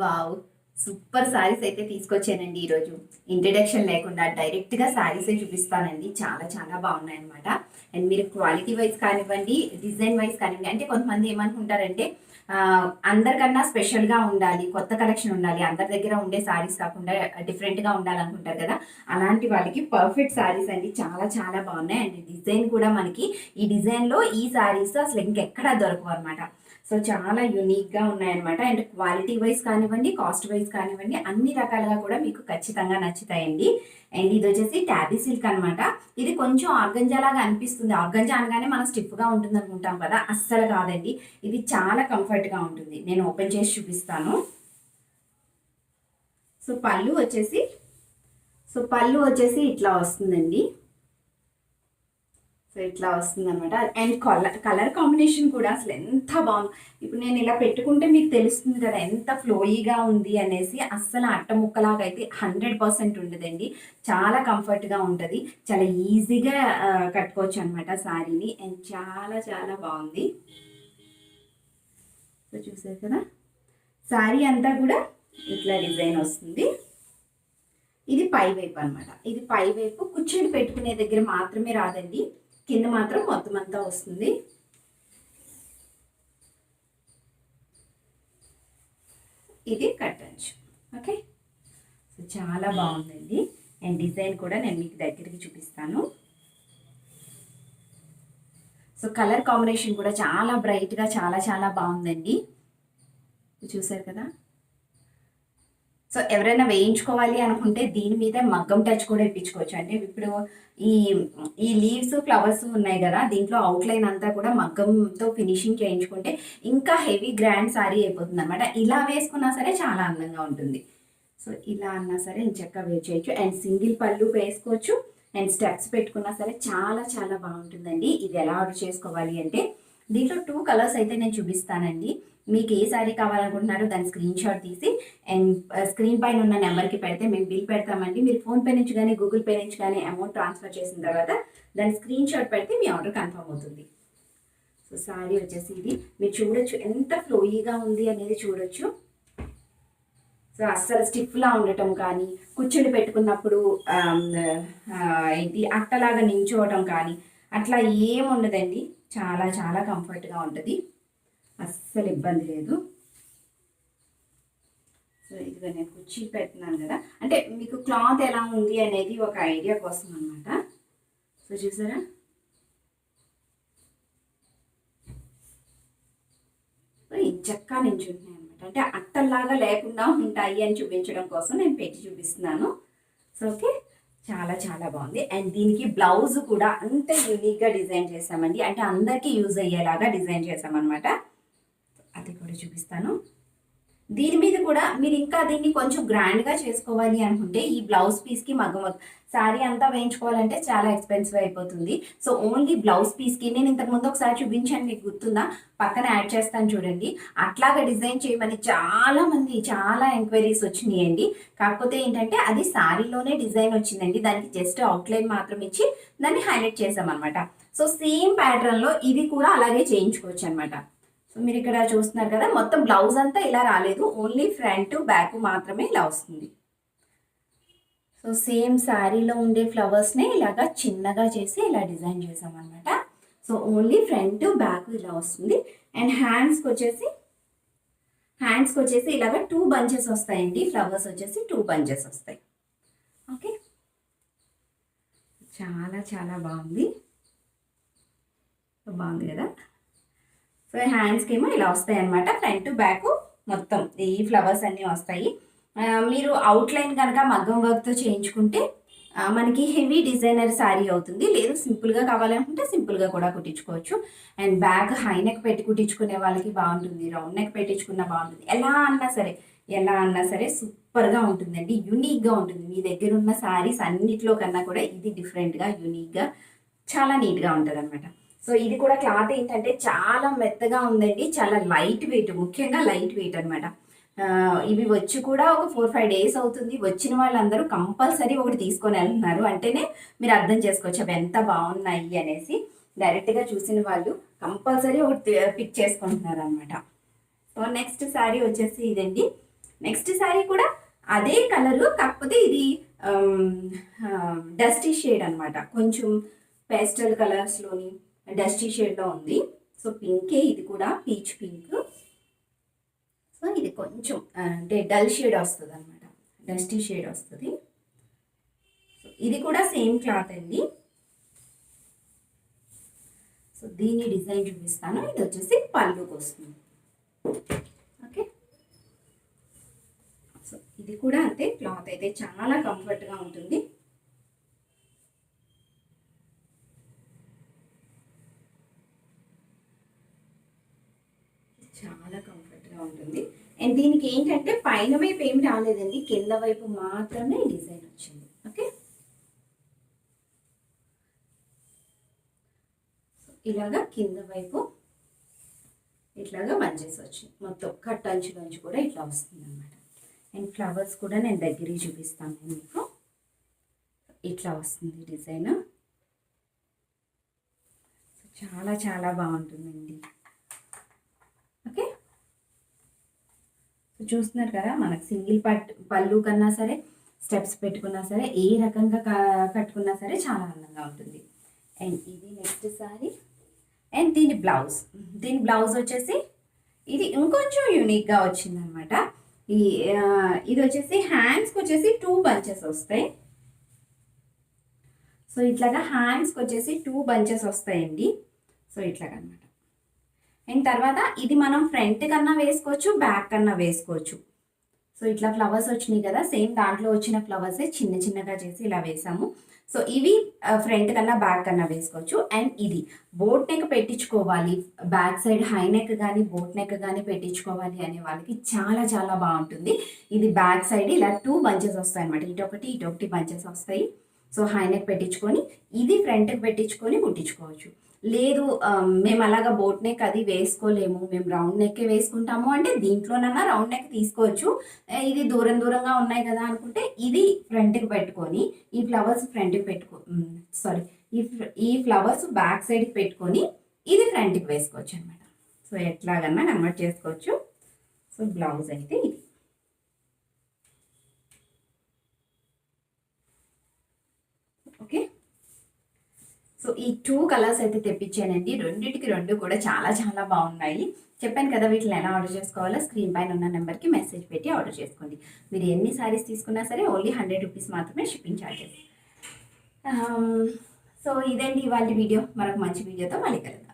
Wow super saris అయితే తీసుకొచ్చానండి ఈరోజు. ఇంట్రడక్షన్ లేకుండా డైరెక్ట్గా శారీసే చూపిస్తానండి. చాలా చాలా బాగున్నాయి అనమాట అండ్ మీరు క్వాలిటీ వైజ్ కానివ్వండి డిజైన్ వైజ్ కానివ్వండి అంటే కొంతమంది ఏమనుకుంటారంటే అందరికన్నా స్పెషల్గా ఉండాలి కొత్త కలెక్షన్ ఉండాలి అందరి దగ్గర ఉండే శారీస్ కాకుండా డిఫరెంట్గా ఉండాలనుకుంటారు కదా. అలాంటి వాళ్ళకి పర్ఫెక్ట్ సారీస్ అండి. చాలా చాలా బాగున్నాయి అండ్ డిజైన్ కూడా మనకి ఈ డిజైన్లో ఈ శారీస్ అసలు ఇంకెక్కడా దొరకవు అనమాట సో చాలా యూనిక్గా ఉన్నాయన్నమాట. అండ్ క్వాలిటీ వైజ్ కానివ్వండి కాస్ట్ వైజ్ కానివ్వండి అన్ని రకాలుగా కూడా మీకు ఖచ్చితంగా నచ్చుతాయండి. అండ్ ఇది వచ్చేసి ట్యాబీ సిల్క్ అనమాట ఇది కొంచెం ఆర్గంజా లాగా అనిపిస్తుంది. ఆర్గంజా అనగానే మనం స్టిఫ్గా ఉంటుంది అనుకుంటాం కదా. అస్సలు కాదండి. ఇది చాలా కంఫర్ట్గా ఉంటుంది. నేను ఓపెన్ చేసి చూపిస్తాను. సో పళ్ళు వచ్చేసి సో పళ్ళు వచ్చేసి ఇట్లా వస్తుందండి. సో ఇట్లా వస్తుంది అనమాట అండ్ కలర్ కలర్ కాంబినేషన్ కూడా అసలు ఎంత బాగుంది. ఇప్పుడు నేను ఇలా పెట్టుకుంటే మీకు తెలుస్తుంది కదా ఎంత ఫ్లోయీగా ఉంది అనేసి అస్సలు అట్ట ముక్కలాగా అయితే హండ్రెడ్ పర్సెంట్ ఉండదండి. చాలా కంఫర్ట్గా ఉంటుంది. చాలా ఈజీగా కట్టుకోవచ్చు అనమాట శారీని అండ్ చాలా చాలా బాగుంది. సో చూసారు కదా? శారీ అంతా కూడా ఇట్లా డిజైన్ వస్తుంది. ఇది పై వైపు అనమాట ఇది పై వైపు. కుర్చీలు పెట్టుకునే దగ్గర మాత్రమే రాదండి. కింద మాత్రం మొత్తం అంతా వస్తుంది. ఇది కట్టచ్చు ఓకే? సో చాలా బాగుందండి. అండ్ డిజైన్ కూడా నేను మీకు దగ్గరికి చూపిస్తాను. సో కలర్ కాంబినేషన్ కూడా చాలా బ్రైట్గా చాలా చాలా బాగుందండి. చూసారు కదా? సో ఎవరైనా వేయించుకోవాలి అనుకుంటే దీని మీద మగ్గం టచ్ కూడా ఇప్పించుకోవచ్చు అంటే ఇప్పుడు ఈ ఈ లీవ్స్ ఫ్లవర్స్ ఉన్నాయి కదా దీంట్లో అవుట్లైన్ అంతా కూడా మగ్గంతో ఫినిషింగ్ చేయించుకుంటే ఇంకా హెవీ గ్రాండ్ సారీ అయిపోతుంది అనమాట ఇలా వేసుకున్నా సరే చాలా అందంగా ఉంటుంది. సో ఇలా అన్నా సరే ఇంచక్క వేర్ చేయొచ్చు అండ్ సింగిల్ పళ్ళు వేసుకోవచ్చు. అండ్ స్టెప్స్ పెట్టుకున్నా సరే చాలా చాలా బాగుంటుందండి. ఇది ఎలా ఆర్డర్ చేసుకోవాలి అంటే దీంట్లో టూ కలర్స్ అయితే నేను చూపిస్తానండి. మీకు ఏ శారీ కావాలనుకుంటున్నారో దాని స్క్రీన్ షాట్ తీసి అండ్ స్క్రీన్ uh, పైన ఉన్న నెంబర్కి పెడితే మేము బిల్ పెడతామండి. మీరు ఫోన్పే నుంచి కానీ గూగుల్ పే నుంచి కానీ అమౌంట్ ట్రాన్స్ఫర్ చేసిన తర్వాత దాని స్క్రీన్ షాట్ పెడితే మీ ఆర్డర్ కన్ఫర్మ్ అవుతుంది. సో శారీ వచ్చేసి ఇది. మీరు చూడొచ్చు ఎంత ఫ్లోయీగా ఉంది అనేది చూడొచ్చు. సో అస్సలు స్టిఫ్లా ఉండటం కానీ కూర్చుని పెట్టుకున్నప్పుడు um, uh, ఏంటి అట్టలాగా నించోవటం కానీ అట్లా ఏముండదండి చాలా చాలా కంఫర్ట్గా ఉంటుంది. అస్సలు ఇబ్బంది లేదు. సో ఇదిగో నేను కుర్చీ పెడుతున్నాను కదా. అంటే మీకు క్లాత్ ఎలా ఉంది అనేది ఒక ఐడియా కోసం అనమాట సో చూసారా? సో చక్కా నించుంటున్నాయి అనమాట అంటే అట్టల్లాగా లేకుండా ఉంటాయి అని చూపించడం కోసం నేను పెట్టి చూపిస్తున్నాను. So okay? చాలా చాలా బాగుంది. అండ్ దీనికి బ్లౌజ్ కూడా అంత యూనిక్గా డిజైన్ చేసామండి అంటే అందరికీ యూజ్ అయ్యేలాగా డిజైన్ చేసామన్నమాట అది కూడా చూపిస్తాను. దీని మీద కూడా మీరు ఇంకా దీన్ని కొంచెం గ్రాండ్గా చేసుకోవాలి అనుకుంటే ఈ బ్లౌజ్ పీస్కి మగ్గం శారీ అంతా వేయించుకోవాలంటే చాలా ఎక్స్పెన్సివ్ అయిపోతుంది. సో ఓన్లీ బ్లౌజ్ పీస్కి నేను ఇంతకుముందు ఒకసారి చూపించాను మీకు గుర్తుందా? పక్కన యాడ్ చేస్తాను చూడండి. అట్లాగా డిజైన్ చేయమని చాలా మంది చాలా ఎంక్వైరీస్ వచ్చినాయండి. కాకపోతే ఏంటంటే అది శారీలోనే డిజైన్ వచ్చిందండి. దానికి జస్ట్ అవుట్లైన్ మాత్రం ఇచ్చి దాన్ని హైలైట్ చేసామన్నమాట సో సేమ్ ప్యాటర్న్లో ఇది కూడా అలాగే చేయించుకోవచ్చు అనమాట సో మీరు ఇక్కడ చూస్తున్నారు కదా మొత్తం బ్లౌజ్ అంతా ఇలా రాలేదు. ఓన్లీ ఫ్రంట్ బ్యాక్ మాత్రమే ఇలా వస్తుంది. సో సేమ్ శారీలో ఉండే ఫ్లవర్స్నే ఇలాగా చిన్నగా చేసి ఇలా డిజైన్ చేసామన్నమాట సో ఓన్లీ ఫ్రంట్ బ్యాక్ ఇలా వస్తుంది. అండ్ హ్యాండ్స్కి వచ్చేసి హ్యాండ్స్కి వచ్చేసి ఇలాగ టూ బంచెస్ వస్తాయండి. ఫ్లవర్స్ వచ్చేసి టూ బంచెస్ వస్తాయి. ఓకే చాలా చాలా బాగుంది. బాగుంది కదా? సో హ్యాండ్స్కి ఏమో ఇలా వస్తాయి అనమాట ఫ్రంట్ బ్యాక్ మొత్తం. ఈ ఫ్లవర్స్ అన్నీ వస్తాయి. మీరు అవుట్లైన్ కనుక మగ్గం వర్క్తో చేయించుకుంటే మనకి హెవీ డిజైనర్ శారీ అవుతుంది. లేదు సింపుల్గా కావాలనుకుంటే సింపుల్గా కూడా కుట్టించుకోవచ్చు. అండ్ బ్యాగ్ హై నెక్ పెట్టి కుట్టించుకునే వాళ్ళకి బాగుంటుంది. రౌండ్ నెక్ పెట్టించుకున్నా బాగుంటుంది. ఎలా అన్నా సరే ఎలా అన్నా సరే సూపర్గా ఉంటుందండి. యూనిక్గా ఉంటుంది. మీ దగ్గర ఉన్న శారీస్ అన్నిట్లో కన్నా కూడా ఇది డిఫరెంట్గా యూనిక్గా చాలా నీట్గా ఉంటుంది అనమాట సో ఇది కూడా క్లాత్ ఏంటంటే చాలా మెత్తగా ఉందండి. చాలా లైట్ వెయిట్ ముఖ్యంగా లైట్ వెయిట్ అనమాట ఇవి వచ్చి కూడా ఒక ఫోర్ ఫైవ్ డేస్ అవుతుంది. వచ్చిన వాళ్ళందరూ కంపల్సరీ ఒకటి తీసుకొని వెళ్తున్నారు. అంటేనే మీరు అర్థం చేసుకోవచ్చు అవి ఎంత బాగున్నాయి అనేసి. డైరెక్ట్గా చూసిన వాళ్ళు కంపల్సరీ ఒకటి పిక్ చేసుకుంటున్నారు అనమాట సో నెక్స్ట్ శారీ వచ్చేసి ఇదండి. నెక్స్ట్ శారీ కూడా అదే కలరు కాకపోతే ఇది డస్టీ షేడ్ అనమాట కొంచెం పేస్టల్ కలర్స్లోని డస్టీ షేడ్లో ఉంది. సో పింకే ఇది కూడా పీచ్ పింక్. సో ఇది కొంచెం అంటే డల్ షేడ్ వస్తుంది అనమాట డస్టీ షేడ్ వస్తుంది. సో ఇది కూడా సేమ్ క్లాత్ అండి. సో దీన్ని డిజైన్ చూపిస్తాను. ఇది వచ్చేసి పళ్ళుకి వస్తుంది ఓకే? సో ఇది కూడా అంతే. క్లాత్ అయితే చాలా కంఫర్ట్గా ఉంటుంది. చాలా కంఫర్ట్గా ఉంటుంది. అండ్ దీనికి ఏంటంటే పైన వైపు ఏమి రాలేదండి. కింద వైపు మాత్రమే డిజైన్ వచ్చింది. ఓకే? ఇలాగా కింద వైపు ఇట్లాగా మంచేసి వచ్చింది. మొత్తం కట్ అంచులోంచి కూడా ఇట్లా వస్తుంది అనమాట అండ్ ఫ్లవర్స్ కూడా నేను దగ్గరికి చూపిస్తాను మీకు. ఇట్లా వస్తుంది డిజైన్. చాలా చాలా బాగుంటుందండి ఓకే సో చూస్తున్నారు కదా మనకు సింగిల్ పట్ పళ్ళు కన్నా సరే స్టెప్స్ పెట్టుకున్నా సరే ఏ రకంగా కట్టుకున్నా సరే చాలా అందంగా ఉంటుంది. అండ్ ఇది నెక్స్ట్ సారీ. అండ్ దీని బ్లౌజ్. దీని బ్లౌజ్ వచ్చేసి ఇది ఇంకొంచెం యూనిక్గా వచ్చిందనమాట. ఈ ఇది వచ్చేసి హ్యాండ్స్కి వచ్చేసి టూ బంచెస్ వస్తాయి. సో ఇట్లాగా హ్యాండ్స్కి వచ్చేసి టూ బంచెస్ వస్తాయండి. సో ఇట్లాగనమాట. అండ్ తర్వాత ఇది మనం ఫ్రంట్ కన్నా వేసుకోవచ్చు బ్యాక్ కన్నా వేసుకోవచ్చు. సో ఇట్లా ఫ్లవర్స్ వచ్చినాయి కదా సేమ్ దాంట్లో వచ్చిన ఫ్లవర్సే చిన్న చిన్నగా చేసి ఇలా వేసాము. సో ఇవి ఫ్రంట్ కన్నా బ్యాక్ కన్నా వేసుకోవచ్చు. అండ్ ఇది బోట్ నెక్ పెట్టించుకోవాలి. బ్యాక్ సైడ్ హై నెక్ కానీ బోట్ నెక్ కానీ పెట్టించుకోవాలి అనే వాళ్ళకి చాలా చాలా బాగుంటుంది. ఇది బ్యాక్ సైడ్ ఇలా టూ బంచెస్ వస్తాయి అనమాట ఇటొకటి ఇటొకటి బంచెస్ వస్తాయి. సో హై నెక్ పెట్టించుకొని ఇది ఫ్రంట్కి పెట్టించుకొని కుట్టించుకోవచ్చు లేదు మేము అలాగా బోట్ నెక్ అది వేసుకోలేము మేము రౌండ్ నెక్ వేసుకుంటాము అంటే దీంట్లోనన్నా రౌండ్ నెక్ తీసుకోవచ్చు. ఇది దూరం దూరంగా ఉన్నాయి కదా అనుకుంటే ఇది ఫ్రంట్కి పెట్టుకొని ఈ ఫ్లవర్స్ ఫ్రంట్కి పెట్టుకో సారీ ఈ ఈ ఫ్లవర్స్ బ్యాక్ సైడ్కి పెట్టుకొని ఇది ఫ్రంట్కి వేసుకోవచ్చు అనమాట సో ఎట్లాగన్నా కన్వర్ట్ చేసుకోవచ్చు. సో బ్లౌజ్ అయితే ఇది ఓకే సో ఈ టూ కలర్స్ అయితే తెప్పించానండి. రెండింటికి రెండు కూడా చాలా చాలా బాగున్నాయి. చెప్పాను కదా వీటిని ఎలా ఆర్డర్ చేసుకోవాలో? స్క్రీన్ పైన ఉన్న నెంబర్కి మెసేజ్ పెట్టి ఆర్డర్ చేసుకోండి. మీరు ఎన్ని సారీస్ తీసుకున్నా సరే ఓన్లీ హండ్రెడ్ రూపీస్ మాత్రమే షిప్పింగ్ ఛార్జెస్ సో ఇదండి ఇవాళ వీడియో మరొక మంచి వీడియోతో మళ్ళీ కలుద్దాం.